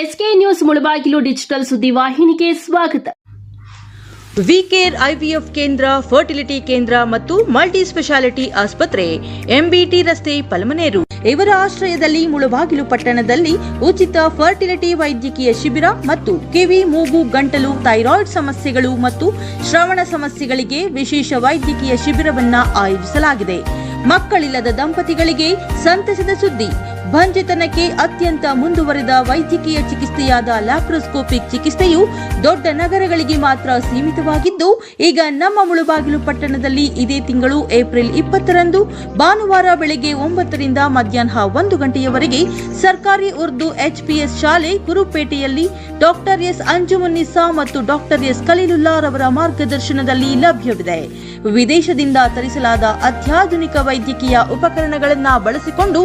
SK news Mulbagal digital ಸುದ್ದಿ ವಾಹಿನಿಗೆ ಸ್ವಾಗತ. ವಿಕೇರ್ ಐವಿಎಫ್ ಕೇಂದ್ರ, ಫರ್ಟಿಲಿಟಿ ಕೇಂದ್ರ ಮತ್ತು ಮಲ್ಟಿ ಸ್ಪೆಷಾಲಿಟಿ ಆಸ್ಪತ್ರೆ, ಎಂಬಿಟಿ ರಸ್ತೆ ಪಲಮನೇರು. ಇವರ ಆಶ್ರಯದಲ್ಲಿ ಮುಳಬಾಗಿಲು ಪಟ್ಟಣದಲ್ಲಿ ಉಚಿತ ಫರ್ಟಿಲಿಟಿ ವೈದ್ಯಕೀಯ ಶಿಬಿರ ಮತ್ತು ಕಿವಿ, ಮೂಗು, ಗಂಟಲು, ಥೈರಾಯ್ಡ್ ಸಮಸ್ಯೆಗಳು ಮತ್ತು ಶ್ರವಣ ಸಮಸ್ಯೆಗಳಿಗೆ ವಿಶೇಷ ವೈದ್ಯಕೀಯ ಶಿಬಿರವನ್ನು ಆಯೋಜಿಸಲಾಗಿದೆ. ಮಕ್ಕಳಿಲ್ಲದ ದಂಪತಿಗಳಿಗೆ ಸಂತಸದ ಸುದ್ದಿ. ಬಂಜೆತನಕ್ಕೆ ಅತ್ಯಂತ ಮುಂದುವರೆದ ವೈದ್ಯಕೀಯ ಚಿಕಿತ್ಸೆಯಾದ ಲ್ಯಾಪ್ರೋಸ್ಕೋಪಿಕ್ ಚಿಕಿತ್ಸೆಯು ದೊಡ್ಡ ನಗರಗಳಿಗೆ ಮಾತ್ರ ಸೀಮಿತವಾಗಿದ್ದು, ಈಗ ನಮ್ಮ ಮುಳುಬಾಗಿಲು ಪಟ್ಟಣದಲ್ಲಿ ಇದೇ ತಿಂಗಳು ಏಪ್ರಿಲ್ ಇಪ್ಪತ್ತರಂದು ಭಾನುವಾರ ಬೆಳಗ್ಗೆ ಒಂಬತ್ತರಿಂದ ಮಧ್ಯಾಹ್ನ ಒಂದು ಗಂಟೆಯವರೆಗೆ ಸರ್ಕಾರಿ ಉರ್ದು ಎಚ್ಪಿಎಸ್ ಶಾಲೆ ಕುರುಪೇಟೆಯಲ್ಲಿ ಡಾಕ್ಟರ್ ಎಸ್ ಅಂಜುಮುನ್ನಿಸಾ ಮತ್ತು ಡಾಕ್ಟರ್ ಎಸ್ ಕಲೀಲುಲ್ಲಾರವರ ಮಾರ್ಗದರ್ಶನದಲ್ಲಿ ಲಭ್ಯವಿದೆ. ವಿದೇಶದಿಂದ ತರಿಸಲಾದ ಅತ್ಯಾಧುನಿಕ ವೈದ್ಯಕೀಯ ಉಪಕರಣಗಳನ್ನು ಬಳಸಿಕೊಂಡು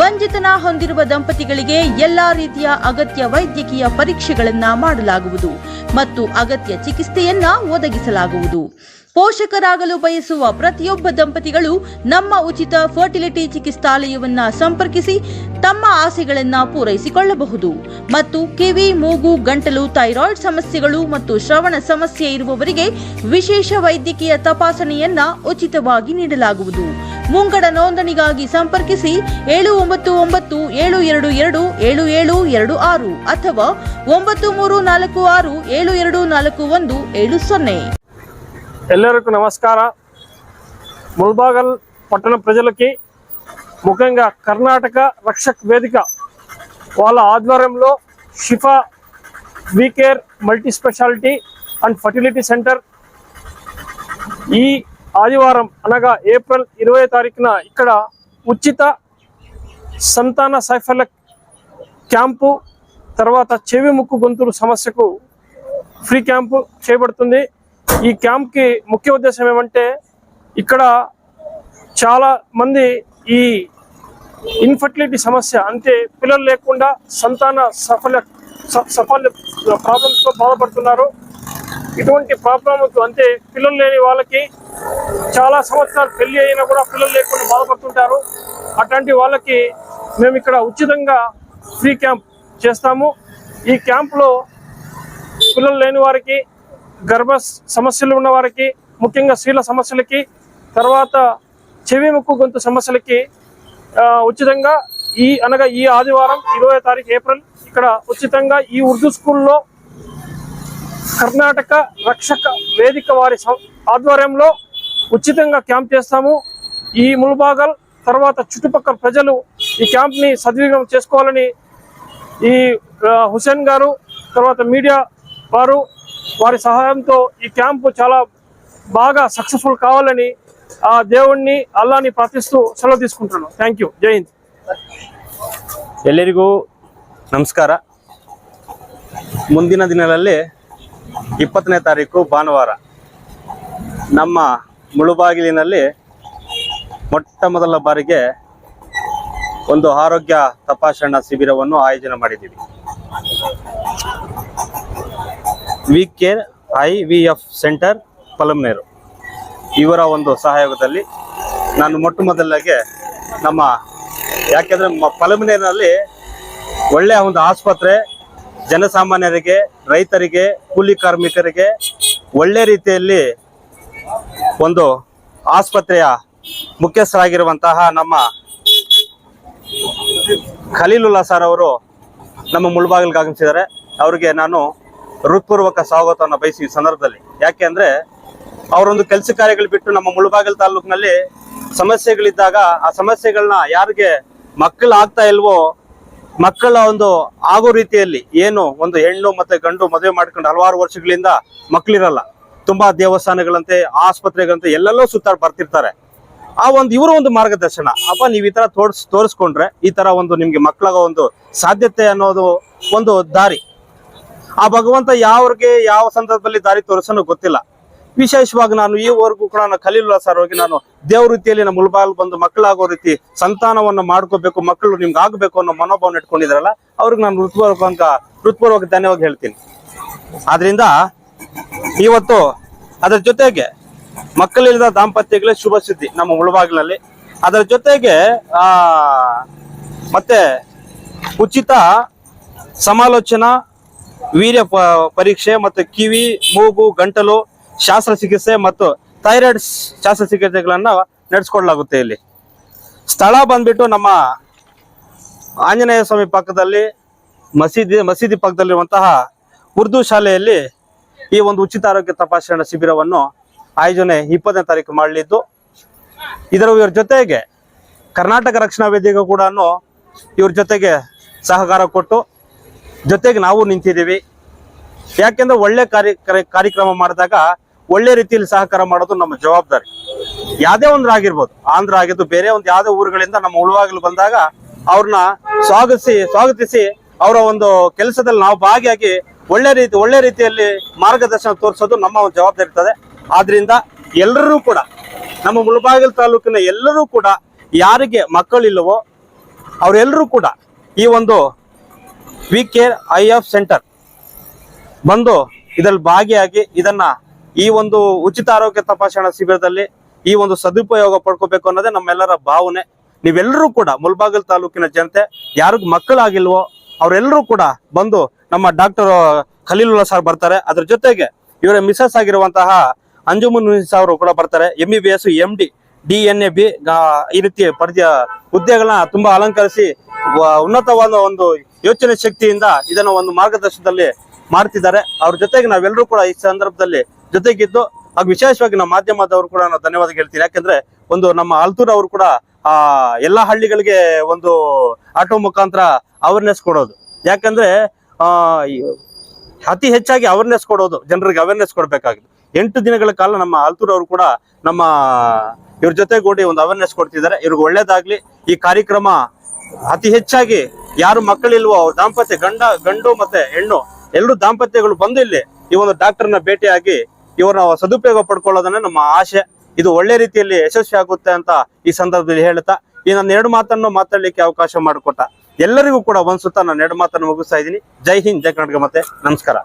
ಬಂಜಿತನ ಹೊಂದಿರುವ ದಂಪತಿಗಳಿಗೆ ಎಲ್ಲಾ ರೀತಿಯ ಅಗತ್ಯ ವೈದ್ಯಕೀಯ ಪರೀಕ್ಷೆಗಳನ್ನ ಮಾಡಲಾಗುವುದು ಮತ್ತು ಅಗತ್ಯ ಚಿಕಿತ್ಸೆಯನ್ನ ಒದಗಿಸಲಾಗುವುದು. ಪೋಷಕರಾಗಲು ಬಯಸುವ ಪ್ರತಿಯೊಬ್ಬ ದಂಪತಿಗಳು ನಮ್ಮ ಉಚಿತ ಫರ್ಟಿಲಿಟಿ ಚಿಕಿತ್ಸಾಲಯವನ್ನ ಸಂಪರ್ಕಿಸಿ ತಮ್ಮ ಆಸೆಗಳನ್ನ ಪೂರೈಸಿಕೊಳ್ಳಬಹುದು. ಮತ್ತು ಕಿವಿ, ಮೂಗು, ಗಂಟಲು, ಥೈರಾಯ್ಡ್ ಸಮಸ್ಯೆಗಳು ಮತ್ತು ಶ್ರವಣ ಸಮಸ್ಯೆ ಇರುವವರಿಗೆ ವಿಶೇಷ ವೈದ್ಯಕೀಯ ತಪಾಸಣೆಯನ್ನ ಉಚಿತವಾಗಿ ನೀಡಲಾಗುವುದು. ಮುಂಗಡ ನೋಂದಣಿಗಾಗಿ ಸಂಪರ್ಕಿಸಿ ಏಳು ಒಂಬತ್ತು ಒಂಬತ್ತು ಏಳು ಎರಡು ಎರಡು ಏಳು ಏಳು ಎರಡು ಆರು ಅಥವಾ ಒಂಬತ್ತು ಮೂರು ನಾಲ್ಕು ಆರು ಏಳು ಎರಡು ನಾಲ್ಕು ಒಂದು ఏడు సొన్నే ఎల్లరికీ నమస్కార ముల్బాగల్ పట్టణ ప్రజలకి ముఖ్యంగా కర్ణాటక రక్షక్ వేదిక వాళ్ళ ఆధ్వర్యంలో Shifa WeCare multi speciality and fertility centre ఈ ఆదివారం అనగా ఏప్రిల్ ఇరవై తారీఖున ఇక్కడ ఉచిత సంతాన సైఫల్య క్యాంపు తర్వాత చెవి ముక్కు గొంతులు సమస్యకు ఫ్రీ క్యాంపు చేయబడుతుంది ఈ క్యాంప్కి ముఖ్య ఉద్దేశం ఏమంటే ఇక్కడ చాలా మంది ఈ ఇన్ఫర్టిలిటీ సమస్య అంటే పిల్లలు లేకుండా సంతాన సఫల స- సఫల ప్రాబ్లమ్స్తో బాధపడుతున్నారు. ఇటువంటి ప్రాబ్లమ్స్ అంటే పిల్లలు లేని వాళ్ళకి చాలా సంవత్సరాలు పెళ్ళి అయినా కూడా పిల్లలు లేకుండా బాధపడుతుంటారు. అట్లాంటి వాళ్ళకి మేము ఇక్కడ ఉచితంగా ఫ్రీ క్యాంప్ చేస్తాము. ఈ క్యాంప్లో పిల్లలు లేని వారికి గర్భ సమస్యలు ఉన్న వారికి ముఖ్యంగా స్త్రీల సమస్యలకి తర్వాత చెవి ముక్కు గొంతు సమస్యలకి ఉచితంగా ఈ అనగా ఈ ఆదివారం ఇరవై తారీఖు ఏప్రిల్ ఇక్కడ ఉచితంగా ఈ ఉర్దూ స్కూల్లో కర్ణాటక రక్షక వేదిక వారి సం- ఆధ్వర్యంలో ఉచితంగా క్యాంప్ చేస్తాము ఈ ముల్బాగల్ తర్వాత చుట్టుపక్కల ప్రజలు ఈ క్యాంప్ని సద్వినియోగం చేసుకోవాలని ఈ ఆ, హుసేన్ గారు తర్వాత మీడియా వారు వారి సహాయంతో ఈ క్యాంపు చాలా బాగా సక్సెస్ఫుల్ కావాలని ఆ దేవుణ్ణి అల్లాని ప్రార్థిస్తూ సెలవు తీసుకుంటున్నాను థ్యాంక్ యూ జై హింద్ ಎಲ್ಲರಿಗೂ ನಮಸ್ಕಾರ ಮುಂದಿನ ದಿನಗಳಲ್ಲಿ ಇಪ್ಪತ್ತನೇ ತಾರೀಕು ಭಾನುವಾರ. ನಮ್ಮ ಮುಳುಬಾಗಿಲಿನಲ್ಲಿ ಮೊಟ್ಟ ಮೊದಲ ಬಾರಿಗೆ ಒಂದು ಆರೋಗ್ಯ ತಪಾಸಣಾ ಶಿಬಿರವನ್ನು ಆಯೋಜನೆ ಮಾಡಿದ್ದೀವಿ. We care I V F centre, Palamaner. ಇವರ ಒಂದು ಸಹಯೋಗದಲ್ಲಿ ನಾನು ಮೊಟ್ಟ ಮೊದಲಾಗೆ ನಮ್ಮ, ಯಾಕೆಂದ್ರೆ ಪಲಮ್ನೇರಿನಲ್ಲಿ ಒಳ್ಳೆಯ ಒಂದು ಆಸ್ಪತ್ರೆ ಜನಸಾಮಾನ್ಯರಿಗೆ, ರೈತರಿಗೆ, ಕೂಲಿ ಕಾರ್ಮಿಕರಿಗೆ ಒಳ್ಳೆ ರೀತಿಯಲ್ಲಿ ಒಂದು ಆಸ್ಪತ್ರೆಯ ಮುಖ್ಯಸ್ಥರಾಗಿರುವಂತಹ ನಮ್ಮ ಖಲೀಲುಲ್ಲಾ ಸರ್ ಅವರು ನಮ್ಮ ಮುಳ್ಬಾಗಿಲ್ಗೆ ಆಗಮಿಸಿದ್ದಾರೆ. ಅವರಿಗೆ ನಾನು ಹೃತ್ಪೂರ್ವಕ ಸ್ವಾಗತವನ್ನು ಬಯಸಿ ಸಂದರ್ಭದಲ್ಲಿ. ಯಾಕೆ ಅಂದ್ರೆ ಅವರೊಂದು ಕೆಲಸ ಕಾರ್ಯಗಳು ಬಿಟ್ಟು ನಮ್ಮ ಮುಳ್ಬಾಗಿಲ್ ತಾಲೂಕಿನಲ್ಲಿ ಸಮಸ್ಯೆಗಳಿದ್ದಾಗ ಆ ಸಮಸ್ಯೆಗಳನ್ನ ಯಾರಿಗೆ ಮಕ್ಕಳು ಆಗ್ತಾ ಇಲ್ವೋ ಮಕ್ಕಳ ಒಂದು ಆಗೋ ರೀತಿಯಲ್ಲಿ ಏನು ಒಂದು ಹೆಣ್ಣು ಮತ್ತೆ ಗಂಡು ಮದುವೆ ಮಾಡ್ಕೊಂಡು ಹಲವಾರು ವರ್ಷಗಳಿಂದ ಮಕ್ಕಳಿರಲ್ಲ. ತುಂಬಾ ದೇವಸ್ಥಾನಗಳಂತೆ, ಆಸ್ಪತ್ರೆಗಳಂತೆ ಎಲ್ಲೆಲ್ಲೋ ಸುತ್ತಾಡ್ ಬರ್ತಿರ್ತಾರೆ. ಆ ಒಂದು ಇವರು ಒಂದು ಮಾರ್ಗದರ್ಶನ. ಅಪ್ಪ, ನೀವು ಈ ತರ ತೋರ್ಸ್, ತೋರಿಸ್ಕೊಂಡ್ರೆ ಈ ತರ ಒಂದು ನಿಮ್ಗೆ ಮಕ್ಕಳಾಗೋ ಒಂದು ಸಾಧ್ಯತೆ ಅನ್ನೋದು ಒಂದು ದಾರಿ. ಆ ಭಗವಂತ ಯಾವ್ರಿಗೆ, ಯಾವ ಸಂದರ್ಭದಲ್ಲಿ ದಾರಿ ತೋರಿಸೋನು ಗೊತ್ತಿಲ್ಲ. ವಿಶೇಷವಾಗಿ ನಾನು ಈವರೆಗೂ ಕೂಡ ನಾನು ಕಲೀಲುಲ್ಲಾ ಸರ್. ಹೋಗಿ ನಾನು ದೇವ್ರ ರೀತಿಯಲ್ಲಿ ನಮ್ಮ ಮುಲ್ಬಾಲ್ ಬಂದು ಮಕ್ಕಳಾಗೋ ರೀತಿ ಸಂತಾನವನ್ನು ಮಾಡ್ಕೋಬೇಕು, ಮಕ್ಕಳು ನಿಮ್ಗೆ ಆಗ್ಬೇಕು ಅನ್ನೋ ಮನೋಭಾವನ ಇಟ್ಕೊಂಡಿದ್ರಲ್ಲ, ಅವ್ರಿಗೆ ನಾನು ಹೃತ್ಪೂರ್ವಕ ಹೃತ್ಪೂರ್ವಕ ಧನ್ಯವಾಗಿ ಹೇಳ್ತೀನಿ. ಆದ್ರಿಂದ ಇವತ್ತು ಅದರ ಜೊತೆಗೆ ಮಕ್ಕಳಿಲ್ಲದ ದಾಂಪತ್ಯಗಳೇ ಶುಭ ಸುದ್ದಿ ನಮ್ಮ ಮುಳಬಾಗಿಲಲ್ಲಿ ಅದರ ಜೊತೆಗೆ, ಆ, ಮತ್ತೆ ಉಚಿತ ಸಮಾಲೋಚನಾ, ವೀರ್ಯ ಪರೀಕ್ಷೆ ಮತ್ತು ಕಿವಿ, ಮೂಗು, ಗಂಟಲು ಶಸ್ತ್ರಚಿಕಿತ್ಸೆ ಮತ್ತು ಥೈರಾಯ್ಡ್ ಶಸ್ತ್ರಚಿಕಿತ್ಸೆಗಳನ್ನ ನಡೆಸ್ಕೊಡ್ಲಾಗುತ್ತೆ ಇಲ್ಲಿ. ಸ್ಥಳ ಬಂದ್ಬಿಟ್ಟು ನಮ್ಮ ಆಂಜನೇಯ ಸ್ವಾಮಿ ಪಕ್ಕದಲ್ಲಿ, ಮಸೀದಿ ಮಸೀದಿ ಪಕ್ಕದಲ್ಲಿರುವಂತಹ ಉರ್ದು ಶಾಲೆಯಲ್ಲಿ ಈ ಒಂದು ಉಚಿತ ಆರೋಗ್ಯ ತಪಾಸಣಾ ಶಿಬಿರವನ್ನು ಆಯೋಜನೆ ಇಪ್ಪತ್ತನೇ ತಾರೀಕು ಮಾಡಲಿದ್ದು, ಇದರ ಇವ್ರ ಜೊತೆಗೆ ಕರ್ನಾಟಕ ರಕ್ಷಣಾ ವೇದಿಕೆ ಕೂಡ ಇವ್ರ ಜೊತೆಗೆ ಸಹಕಾರ ಕೊಟ್ಟು ಜೊತೆಗೆ ನಾವು ನಿಂತಿದ್ದೀವಿ. ಯಾಕೆಂದ್ರೆ ಒಳ್ಳೆ ಕಾರ್ಯ- ಕಾರ್ಯಕ್ರಮ ಮಾಡಿದಾಗ ಒಳ್ಳೆ ರೀತಿಯಲ್ಲಿ ಸಹಕಾರ ಮಾಡೋದು ನಮ್ಮ ಜವಾಬ್ದಾರಿ. ಯಾವುದೇ ಒಂದು ಆಗಿರ್ಬೋದು. ಆಂಧ್ರ ಆಗಿದ್ದು ಬೇರೆ ಒಂದು ಯಾವುದೇ ಊರುಗಳಿಂದ ನಮ್ಮ ಉಳುವಾಗಲು ಬಂದಾಗ ಅವ್ರನ್ನ ಸ್ವಾಗತಿಸಿ ಸ್ವಾಗತಿಸಿ ಅವರ ಒಂದು ಕೆಲಸದಲ್ಲಿ ನಾವು ಭಾಗಿಯಾಗಿ ಒಳ್ಳೆ ರೀತಿ, ಒಳ್ಳೆ ರೀತಿಯಲ್ಲಿ ಮಾರ್ಗದರ್ಶನ ತೋರಿಸೋದು ನಮ್ಮ ಒಂದು ಜವಾಬ್ದಾರಿ ಇರ್ತದೆ. ಆದ್ರಿಂದ ಎಲ್ಲರೂ ಕೂಡ, ನಮ್ಮ ಮುಳಬಾಗಿಲು ತಾಲೂಕಿನ ಎಲ್ಲರೂ ಕೂಡ ಯಾರಿಗೆ ಮಕ್ಕಳಿಲ್ಲವೋ ಅವರೆಲ್ಲರೂ ಕೂಡ ಈ ಒಂದು we care I F centre ಬಂದು ಇದರಲ್ಲಿ ಭಾಗಿಯಾಗಿ ಇದನ್ನ ಈ ಒಂದು ಉಚಿತ ಆರೋಗ್ಯ ತಪಾಸಣಾ ಶಿಬಿರದಲ್ಲಿ ಈ ಒಂದು ಸದುಪಯೋಗ ಪಡ್ಕೋಬೇಕು ಅನ್ನೋದೇ ನಮ್ಮೆಲ್ಲರ ಭಾವನೆ. ನೀವೆಲ್ಲರೂ ಕೂಡ ಮುಲ್ಬಾಗಲ್ ತಾಲೂಕಿನ ಜನತೆ, ಯಾರಿಗ ಮಕ್ಕಳಾಗಿಲ್ವೋ ಅವರೆಲ್ಲರೂ ಕೂಡ ಬಂದು ನಮ್ಮ ಡಾಕ್ಟರ್ ಖಲೀಲುಲ್ಲಾ ಸರ್ ಬರ್ತಾರೆ. ಅದ್ರ ಜೊತೆಗೆ ಇವರ ಮಿಸಸ್ ಆಗಿರುವಂತಹ ಅಂಜುಮನ್ ಅವರು ಕೂಡ ಬರ್ತಾರೆ. M B S M D D N A B ಈ ರೀತಿ ಪಡೆದ ಹುದ್ದೆಗಳನ್ನ ತುಂಬಾ ಅಲಂಕರಿಸಿ ಉನ್ನತವಾದ ಒಂದು ಯೋಚನೆ ಶಕ್ತಿಯಿಂದ ಇದನ್ನ ಒಂದು ಮಾರ್ಗದರ್ಶನದಲ್ಲಿ ಮಾಡ್ತಿದ್ದಾರೆ. ಅವ್ರ ಜೊತೆಗೆ ನಾವೆಲ್ಲರೂ ಕೂಡ ಈ ಸಂದರ್ಭದಲ್ಲಿ ಜೊತೆಗಿದ್ದು ಹಾಗೂ ವಿಶೇಷವಾಗಿ ನಮ್ಮ ಮಾಧ್ಯಮದವರು ಕೂಡ ನಾವು ಧನ್ಯವಾದ ಹೇಳ್ತೀನಿ. ಯಾಕಂದ್ರೆ ಒಂದು ನಮ್ಮ ಆಲ್ತೂರ್ ಅವರು ಕೂಡ ಆ ಎಲ್ಲಾ ಹಳ್ಳಿಗಳಿಗೆ ಒಂದು ಆಟೋ ಮುಖಾಂತರ ಅವೇರ್ನೆಸ್ ಕೊಡೋದು. ಯಾಕಂದ್ರೆ, ಆ ಅತಿ ಹೆಚ್ಚಾಗಿ ಅವೇರ್ನೆಸ್ ಕೊಡೋದು, ಜನರಿಗೆ ಅವೇರ್ನೆಸ್ ಕೊಡಬೇಕಾಗಿದೆ. ಎಂಟು ದಿನಗಳ ಕಾಲ ನಮ್ಮ ಆಲ್ತೂರ್ ಅವರು ಕೂಡ ನಮ್ಮ ಇವ್ರ ಜೊತೆಗೂಡಿ ಒಂದು ಅವೇರ್ನೆಸ್ ಕೊಡ್ತಿದ್ದಾರೆ. ಇವ್ರಿಗೆ ಒಳ್ಳೇದಾಗ್ಲಿ. ಈ ಕಾರ್ಯಕ್ರಮ ಅತಿ ಹೆಚ್ಚಾಗಿ ಯಾರು ಮಕ್ಕಳಿಲ್ವೋ ಅವ್ರ ದಾಂಪತ್ಯ ಗಂಡ, ಗಂಡು ಮತ್ತೆ ಹೆಣ್ಣು ಎಲ್ಲರೂ ದಾಂಪತ್ಯಗಳು ಬಂದು ಇಲ್ಲಿ ಈ ಒಂದು ಡಾಕ್ಟರ್ನ ಭೇಟಿಯಾಗಿ ಇವರ ಸದುಪಯೋಗ ಪಡ್ಕೊಳ್ಳೋದನ್ನ ನಮ್ಮ ಆಶೆ. ಇದು ಒಳ್ಳೆ ರೀತಿಯಲ್ಲಿ ಯಶಸ್ವಿ ಆಗುತ್ತೆ ಅಂತ ಈ ಸಂದರ್ಭದಲ್ಲಿ ಹೇಳ್ತಾ ಈ ನನ್ನ ಎರಡು ಮಾತನ್ನು ಮಾತಾಡ್ಲಿಕ್ಕೆ ಅವಕಾಶ ಮಾಡಿಕೊಟ್ಟ ಎಲ್ಲರಿಗೂ ಕೂಡ ಒಂದ್ಸುತ್ತ ನಾನು ಎರಡು ಮಾತನ್ನು ಮುಗಿಸ್ತಾ ಇದ್ದೀನಿ. ಜೈ ಹಿಂದ್, ಜೈ ಕರ್ನಾಟಕ ಮತ್ತೆ. ನಮಸ್ಕಾರ.